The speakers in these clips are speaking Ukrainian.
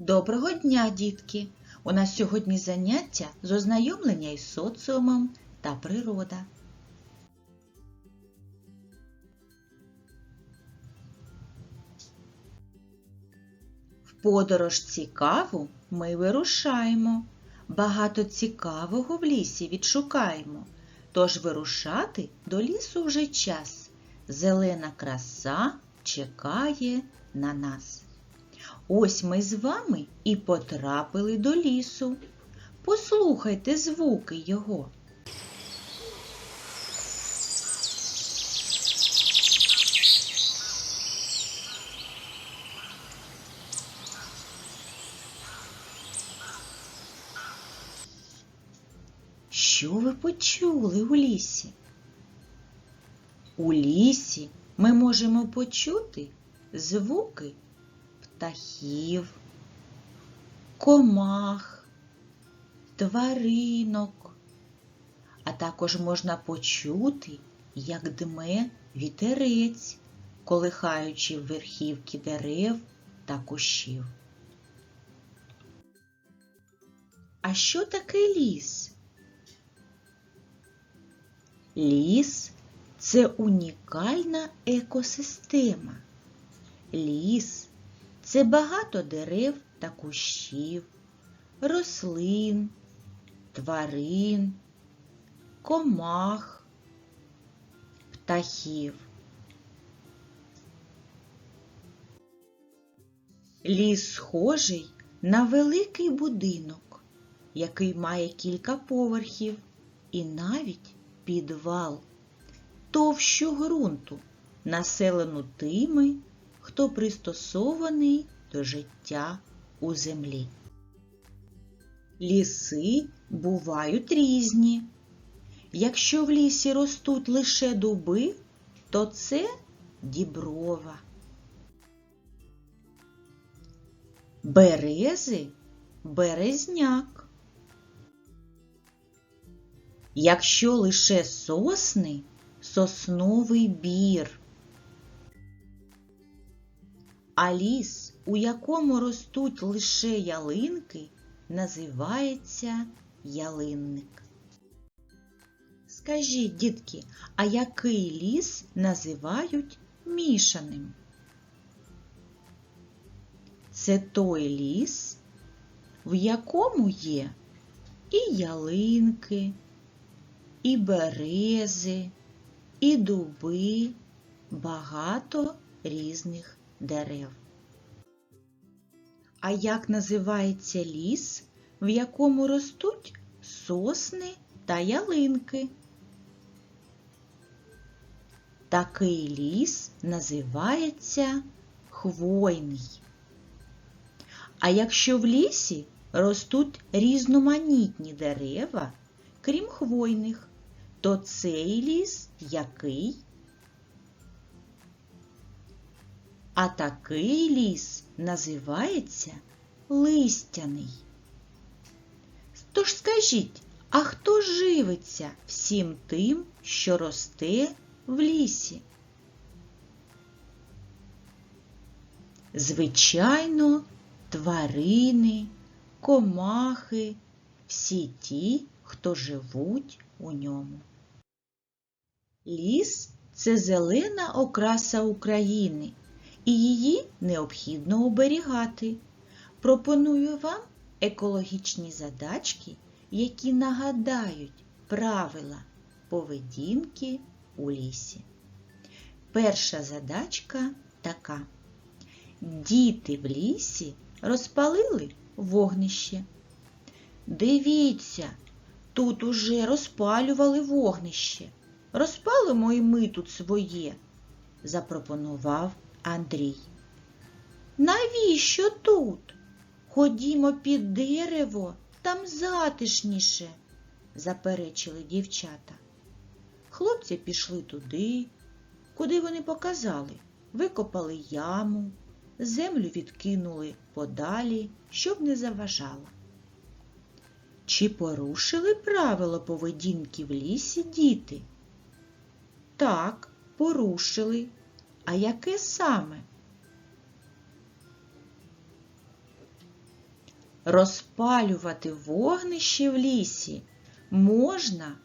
Доброго дня, дітки! У нас сьогодні заняття з ознайомлення із соціумом та природа. В подорож цікаву ми вирушаємо. Багато цікавого в лісі відшукаємо. Тож вирушати до лісу вже час. Зелена краса чекає на нас. Ось ми з вами і потрапили до лісу. Послухайте звуки його. Що ви почули у лісі? У лісі ми можемо почути звуки птахів, комах, тваринок, а також можна почути, як дме вітерець, колихаючи верхівки дерев та кущів. А що таке ліс? Ліс це унікальна екосистема. Ліс це багато дерев та кущів, рослин, тварин, комах, птахів. Ліс схожий на великий будинок, який має кілька поверхів і навіть підвал товщу ґрунту, населену тими, хто пристосований до життя у землі. Ліси бувають різні. Якщо в лісі ростуть лише дуби, то це діброва. Берези березняк. Якщо лише сосни сосновий бір. А ліс, у якому ростуть лише ялинки, називається ялинник. Скажіть, дітки, а який ліс називають мішаним? Це той ліс, в якому є і ялинки, і берези, і дуби, багато різних дерев. А як називається ліс, в якому ростуть сосни та ялинки? Такий ліс називається хвойний. А якщо в лісі ростуть різноманітні дерева, крім хвойних, то цей ліс який? А такий ліс називається листяний. Тож скажіть, а хто живиться всім тим, що росте в лісі? Звичайно, тварини, комахи, всі ті, хто живуть у ньому. Ліс це зелена окраса України, і її необхідно оберігати. Пропоную вам екологічні задачки, які нагадають правила поведінки у лісі. Перша задачка така. Діти в лісі розпалили вогнище. Дивіться, тут уже розпалювали вогнище. Розпалимо і ми тут своє, запропонував Андрій. Навіщо тут? Ходімо під дерево, там затишніше, заперечили дівчата. Хлопці пішли туди, куди вони показали, викопали яму, землю відкинули подалі, щоб не заважало. Чи порушили правила поведінки в лісі діти? Так, порушили. А яке саме? розпалювати вогнище в лісі можна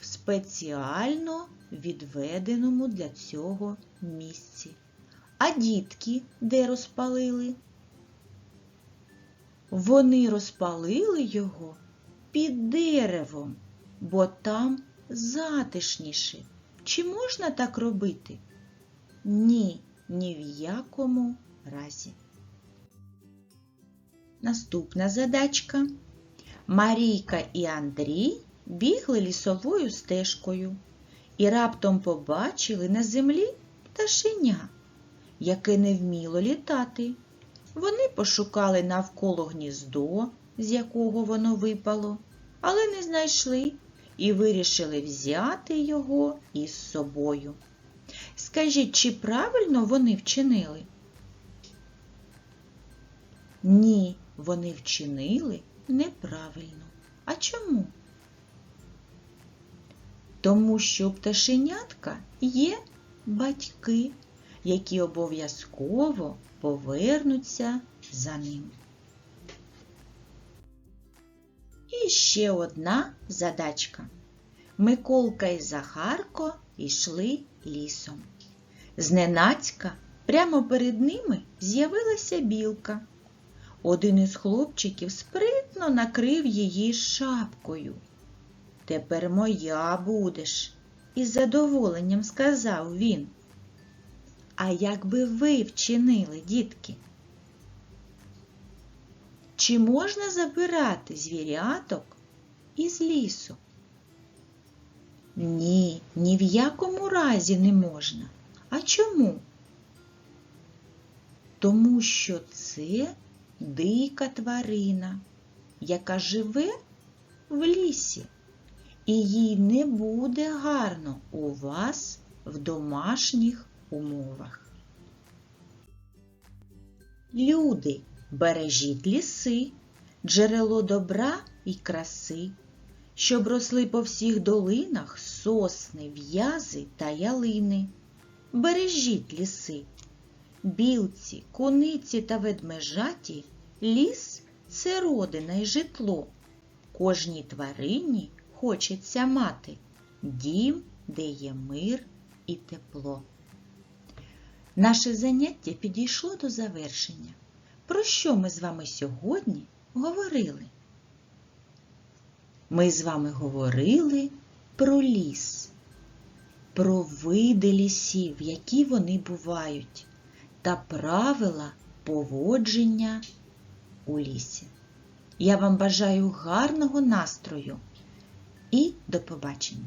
в спеціально відведеному для цього місці. А дітки де розпалили? Вони розпалили його під деревом, бо там затишніше. Чи можна так робити? Ні, ні в якому разі. Наступна задачка. Марійка і Андрій бігли лісовою стежкою і раптом побачили на землі пташеня, яке не вміло літати. Вони пошукали навколо гніздо, з якого воно випало, але не знайшли і вирішили взяти його із собою. Скажіть, чи правильно вони вчинили? Ні, вони вчинили неправильно. А чому? Тому що у пташенятка є батьки, які обов'язково повернуться за ним. І ще одна задачка. Миколка і Захарко йшли лісом. Зненацька прямо перед ними з'явилася білка. Один із хлопчиків спритно накрив її шапкою. Тепер моя будеш, із задоволенням сказав він. А як би ви вчинили, дітки? Чи можна забирати звіряток із лісу? Ні, ні в якому разі не можна. А чому? Тому що це дика тварина, яка живе в лісі, і їй не буде гарно у вас в домашніх умовах. Люди, бережіть ліси, джерело добра і краси, щоб росли по всіх долинах сосни, в'язи та ялини. Бережіть ліси. Білці, куниці та ведмежаті ліс це родина й житло. Кожній тварині хочеться мати дім, де є мир і тепло. Наше заняття підійшло до завершення. Про що ми з вами сьогодні говорили? Ми з вами говорили про ліс, про види лісів, які вони бувають, та правила поводження у лісі. Я вам бажаю гарного настрою і до побачення!